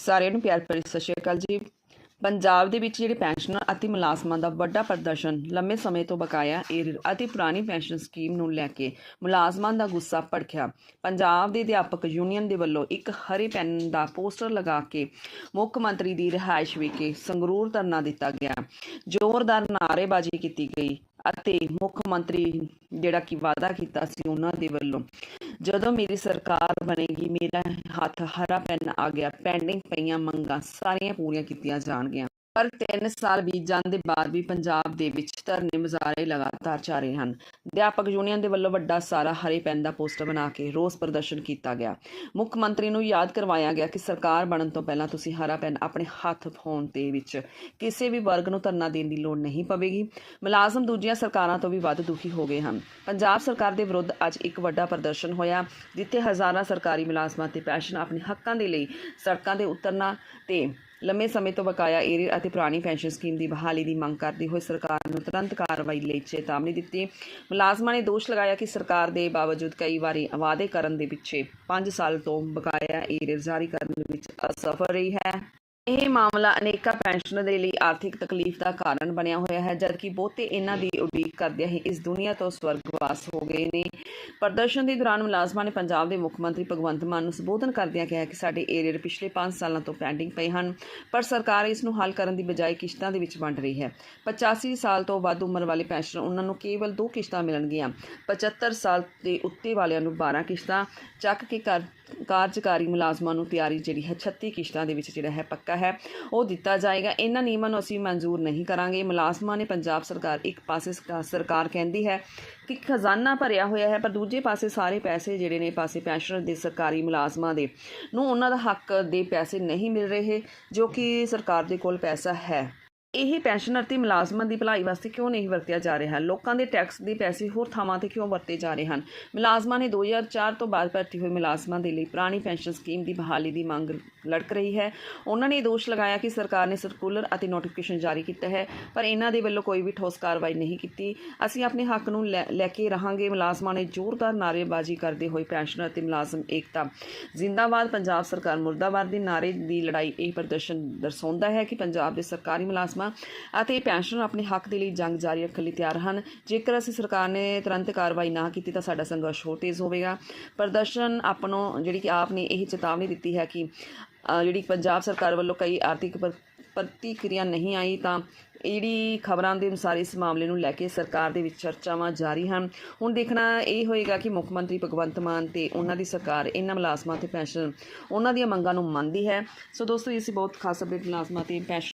ਸਾਰਿਆਂ ਨੂੰ ਪਿਆਰ ਭਰੀ ਸਤਿ ਸ਼੍ਰੀ ਅਕਾਲ ਜੀ। ਪੰਜਾਬ ਦੇ ਵਿੱਚ ਜਿਹੜੇ ਪੈਨਸ਼ਨਰ ਅਤੇ ਮੁਲਾਜ਼ਮਾਂ ਦਾ ਵੱਡਾ ਪ੍ਰਦਰਸ਼ਨ ਲੰਮੇ ਸਮੇਂ ਤੋਂ ਬਕਾਇਆ ਏਰ ਅਤੇ ਪੁਰਾਣੀ ਪੈਨਸ਼ਨ ਸਕੀਮ ਨੂੰ ਲੈ ਕੇ ਮੁਲਾਜ਼ਮਾਂ ਦਾ ਗੁੱਸਾ ਭੜਕਿਆ। ਪੰਜਾਬ ਦੇ ਅਧਿਆਪਕ ਯੂਨੀਅਨ ਦੇ ਵੱਲੋਂ ਇੱਕ ਹਰੇ ਪੈਨ ਦਾ ਪੋਸਟਰ ਲਗਾ ਕੇ ਮੁੱਖ ਮੰਤਰੀ ਦੀ ਰਿਹਾਇਸ਼ ਵਿਖੇ ਸੰਗਰੂਰ ਧਰਨਾ ਦਿੱਤਾ ਗਿਆ। ਜ਼ੋਰਦਾਰ ਨਾਅਰੇਬਾਜ਼ੀ ਕੀਤੀ ਗਈ ਅਤੇ ਮੁੱਖ ਮੰਤਰੀ ਜਿਹੜਾ ਕਿ ਵਾਅਦਾ ਕੀਤਾ ਸੀ ਉਹਨਾਂ ਦੇ ਵੱਲੋਂ ਜਦੋਂ ਮੇਰੀ ਸਰਕਾਰ ਬਣੇਗੀ, ਮੇਰਾ ਹੱਥ ਹਰਾ ਪੈਨ ਆ ਗਿਆ, ਪੈਂਡਿੰਗ ਪਈਆਂ ਮੰਗਾਂ ਸਾਰੀਆਂ ਪੂਰੀਆਂ ਕੀਤੀਆਂ ਜਾਣਗੀਆਂ। ਪਰ 3 ਸਾਲ ਬੀਤ ਜਾਣ ਦੇ ਬਾਅਦ ਵੀ ਪੰਜਾਬ ਦੇ ਵਿੱਚ ਧਰਨੇ ਮੁਜ਼ਾਹਰੇ ਲਗਾਤਾਰ ਚੱਲ ਰਹੇ ਹਨ। ਅਧਿਆਪਕ ਯੂਨੀਅਨ ਦੇ ਵੱਲੋਂ ਵੱਡਾ ਸਾਰਾ ਹਰੇ ਪੈਨ ਦਾ ਪੋਸਟਰ ਬਣਾ ਕੇ ਰੋਸ ਪ੍ਰਦਰਸ਼ਨ ਕੀਤਾ ਗਿਆ। ਮੁੱਖ ਮੰਤਰੀ ਨੂੰ ਯਾਦ ਕਰਵਾਇਆ ਗਿਆ ਕਿ ਸਰਕਾਰ ਬਣਨ ਤੋਂ ਪਹਿਲਾਂ ਤੁਸੀਂ ਹਰਾ ਪੈਨ ਆਪਣੇ ਹੱਥ ਫੋਨ ਦੇ ਵਿੱਚ ਕਿਸੇ ਵੀ ਵਰਗ ਨੂੰ ਧਰਨਾ ਦੇਣ ਦੀ ਲੋੜ ਨਹੀਂ ਪਵੇਗੀ। ਮੁਲਾਜ਼ਮ ਦੂਜੀਆਂ ਸਰਕਾਰਾਂ ਤੋਂ ਵੀ ਵੱਧ ਦੁਖੀ ਹੋ ਗਏ ਹਨ। ਪੰਜਾਬ ਸਰਕਾਰ ਦੇ ਵਿਰੁੱਧ ਅੱਜ ਇੱਕ ਵੱਡਾ ਪ੍ਰਦਰਸ਼ਨ ਹੋਇਆ, ਜਿੱਥੇ ਹਜ਼ਾਰਾਂ ਸਰਕਾਰੀ ਮੁਲਾਜ਼ਮਾਂ ਤੇ ਪੈਨਸ਼ਨ ਆਪਣੇ ਹੱਕਾਂ ਦੇ ਲਈ ਸੜਕਾਂ ਤੇ ਉਤਰਨਾ ਤੇ ਲੰਮੇ ਸਮੇਂ ਤੋਂ ਬਕਾਇਆ ਏਰੀਅਰ ਅਤੇ ਪੁਰਾਣੀ ਪੈਨਸ਼ਨ ਸਕੀਮ ਦੀ ਬਹਾਲੀ ਦੀ ਮੰਗ ਕਰਦੀ ਹੋਏ ਸਰਕਾਰ ਨੂੰ ਤੁਰੰਤ ਕਾਰਵਾਈ ਲਈ ਚੇਤਾਵਨੀ ਦਿੱਤੀ। ਮੁਲਾਜ਼ਮਾਂ ਨੇ ਦੋਸ਼ ਲਗਾਇਆ ਕਿ ਸਰਕਾਰ ਦੇ ਬਾਵਜੂਦ ਕਈ ਵਾਰੀ ਵਾਅਦੇ ਕਰਨ ਦੇ ਪਿੱਛੇ 5 ਸਾਲ ਤੋਂ ਬਕਾਇਆ ਏਰੀਅਰ ਜਾਰੀ ਕਰਨ ਵਿੱਚ ਅਸਫਲ ਰਹੀ ਹੈ। ਇਹ ਮਾਮਲਾ ਅਨੇਕਾਂ ਪੈਨਸ਼ਨਰ ਦੇ ਲਈ ਆਰਥਿਕ ਤਕਲੀਫ ਦਾ ਕਾਰਨ ਬਣਿਆ ਹੋਇਆ ਹੈ, ਜਦਕਿ ਬਹੁਤੇ ਇਹਨਾਂ ਦੀ ਉਡੀਕ ਕਰਦਿਆਂ ਹੀ ਇਸ ਦੁਨੀਆ ਤੋਂ ਸਵਰਗਵਾਸ ਹੋ ਗਏ ਨੇ। ਪ੍ਰਦਰਸ਼ਨ ਦੇ ਦੌਰਾਨ ਮੁਲਾਜ਼ਮਾਂ ਨੇ ਪੰਜਾਬ ਦੇ ਮੁੱਖ ਮੰਤਰੀ ਭਗਵੰਤ ਮਾਨ ਨੂੰ ਸੰਬੋਧਨ ਕਰਦਿਆਂ ਕਿਹਾ ਕਿ ਸਾਡੇ ਏਰੀਅਰ ਪਿਛਲੇ 5 ਸਾਲਾਂ ਤੋਂ ਪੈਂਡਿੰਗ ਪਏ ਹਨ, ਪਰ ਸਰਕਾਰ ਇਸ ਨੂੰ ਹੱਲ ਕਰਨ ਦੀ ਬਜਾਏ ਕਿਸ਼ਤਾਂ ਦੇ ਵਿੱਚ ਵੰਡ ਰਹੀ ਹੈ। 85 ਸਾਲ ਤੋਂ ਵੱਧ ਉਮਰ ਵਾਲੇ ਪੈਨਸ਼ਨਰ ਉਹਨਾਂ ਨੂੰ ਕੇਵਲ ਦੋ ਕਿਸ਼ਤਾਂ ਮਿਲਣਗੀਆਂ। 75 ਸਾਲ ਦੇ ਉੱਤੇ ਵਾਲਿਆਂ ਨੂੰ 12 ਕਿਸ਼ਤਾਂ, ਚੱਕ ਕੇ ਕਰ ਕਾਰਜਕਾਰੀ ਮੁਲਾਜ਼ਮਾਂ ਨੂੰ ਤਿਆਰੀ ਜਿਹੜੀ ਹੈ 36 ਕਿਸ਼ਤਾਂ ਦੇ ਵਿੱਚ ਜਿਹੜਾ ਹੈ ਪੱਕਾ ਹੈ, ਉਹ ਦਿੱਤਾ ਜਾਏਗਾ। ਇਹਨਾਂ ਨਿਯਮਾਂ ਨੂੰ ਅਸੀਂ ਮਨਜ਼ੂਰ ਨਹੀਂ ਕਰਾਂਗੇ। ਮੁਲਾਜ਼ਮਾਂ ਨੇ ਪੰਜਾਬ ਸਰਕਾਰ ਇੱਕ ਪਾਸੇ ਸਰਕਾਰ ਕਹਿੰਦੀ ਹੈ ਕਿ ਖਜ਼ਾਨਾ ਭਰਿਆ ਹੋਇਆ ਹੈ, ਪਰ ਦੂਜੇ ਪਾਸੇ ਸਾਰੇ ਪੈਸੇ ਜਿਹੜੇ ਨੇ ਪਾਸੇ ਪੈਨਸ਼ਨਰ ਦੇ ਸਰਕਾਰੀ ਮੁਲਾਜ਼ਮਾਂ ਦੇ ਨੂੰ ਉਹਨਾਂ ਦਾ ਹੱਕ ਦੇ ਪੈਸੇ ਨਹੀਂ ਮਿਲ ਰਹੇ, ਜੋ ਕਿ ਸਰਕਾਰ ਦੇ ਕੋਲ ਪੈਸਾ ਹੈ। ਇਹ ਪੈਨਸ਼ਨਰ ਅਤੇ ਮੁਲਾਜ਼ਮਾਂ ਦੀ ਭਲਾਈ ਵਾਸਤੇ ਕਿਉਂ ਨਹੀਂ ਵਰਤਿਆ ਜਾ ਰਿਹਾ? ਲੋਕਾਂ ਦੇ ਟੈਕਸ ਦੇ ਪੈਸੇ ਹੋਰ ਥਾਵਾਂ ਤੇ ਕਿਉਂ ਵਰਤੇ ਜਾ ਰਹੇ ਹਨ? ਮੁਲਾਜ਼ਮਾਂ ਨੇ 2004 ਤੋਂ ਬਾਅਦ ਭਰਤੀ ਹੋਏ ਮੁਲਾਜ਼ਮਾਂ ਦੇ ਲਈ ਪੁਰਾਣੀ ਪੈਨਸ਼ਨ ਸਕੀਮ ਦੀ ਬਹਾਲੀ ਦੀ ਮੰਗ ਲੜਕ ਰਹੀ ਹੈ। ਉਹਨਾਂ ਨੇ ਦੋਸ਼ ਲਗਾਇਆ ਕਿ ਸਰਕਾਰ ਨੇ ਸਰਕੂਲਰ ਅਤੇ ਨੋਟੀਫਿਕੇਸ਼ਨ ਜਾਰੀ ਕੀਤਾ ਹੈ, ਪਰ ਇਹਨਾਂ ਦੇ ਵੱਲੋਂ ਕੋਈ ਵੀ ਠੋਸ ਕਾਰਵਾਈ ਨਹੀਂ ਕੀਤੀ। ਅਸੀਂ ਆਪਣੇ ਹੱਕ ਨੂੰ ਲੈ ਲੈ ਕੇ ਰਹਾਂਗੇ। ਮੁਲਾਜ਼ਮਾਂ ਨੇ ਜ਼ੋਰਦਾਰ ਨਾਅਰੇਬਾਜ਼ੀ ਕਰਦੇ ਹੋਏ ਪੈਨਸ਼ਨਰ ਅਤੇ ਮੁਲਾਜ਼ਮ ਏਕਤਾ। ਜ਼ਿੰਦਾਬਾਦ, ਪੰਜਾਬ ਸਰਕਾਰ ਮੁਰਦਾਬਾਦ ਦੇ ਨਾਅਰੇ ਦੀ ਲੜਾਈ ਇਹ ਪ੍ਰਦਰਸ਼ਨ ਦਰਸਾਉਂਦਾ ਹੈ ਕਿ ਪੰਜਾਬ ਦੇ ਸਰਕਾਰੀ ਮੁਲਾਜ਼ਮ ਅਤੇ ਪੈਨਸ਼ਨਰ ਆਪਣੇ ਹੱਕ ਦੇ ਲਈ ਜੰਗ ਜਾਰੀ ਰੱਖਣ ਲਈ ਤਿਆਰ ਹਨ। ਜੇਕਰ ਅਸੀਂ ਸਰਕਾਰ ਨੇ ਤੁਰੰਤ ਕਾਰਵਾਈ ਨਾ ਕੀਤੀ ਤਾਂ ਸਾਡਾ ਸੰਘਰਸ਼ ਹੋਰ ਤੇਜ਼ ਹੋਵੇਗਾ। ਪ੍ਰਦਰਸ਼ਨ ਆਪਣੋਂ ਜਿਹੜੀ ਕਿ ਆਪ ਨੇ ਇਹ ਚੇਤਾਵਨੀ ਦਿੱਤੀ ਹੈ ਕਿ ਜਿਹੜੀ ਪੰਜਾਬ ਸਰਕਾਰ ਵੱਲੋਂ ਕਈ ਆਰਥਿਕ ਪ੍ਰ- ਪ੍ਰਤੀਕਿਰਿਆ ਨਹੀਂ ਆਈ ਤਾਂ ਇਹ ਜਿਹੜੀ ਖਬਰਾਂ ਦੇ ਅਨੁਸਾਰ ਇਸ ਮਾਮਲੇ ਨੂੰ ਲੈ ਕੇ ਸਰਕਾਰ ਦੇ ਵਿੱਚ ਚਰਚਾਵਾਂ ਜਾਰੀ ਹਨ। ਹੁਣ ਦੇਖਣਾ ਇਹ ਹੋਏਗਾ ਕਿ ਮੁੱਖ ਮੰਤਰੀ ਭਗਵੰਤ ਮਾਨ ਤੇ ਉਹਨਾਂ ਦੀ ਸਰਕਾਰ ਇਹਨਾਂ ਮੁਲਾਜ਼ਮਾਂ ਤੇ ਪੈਨਸ਼ਨ ਉਹਨਾਂ ਦੀਆਂ ਮੰਗਾਂ ਨੂੰ ਮੰਨਦੀ ਹੈ। ਸੋ ਦੋਸਤੋ ਇਹ ਸੀ ਬਹੁਤ ਖਾਸ ਅਪਡੇਟ ਮੁਲਾਜ਼ਮਾਂ ਤੇ ਪੈਨਸ਼ਨ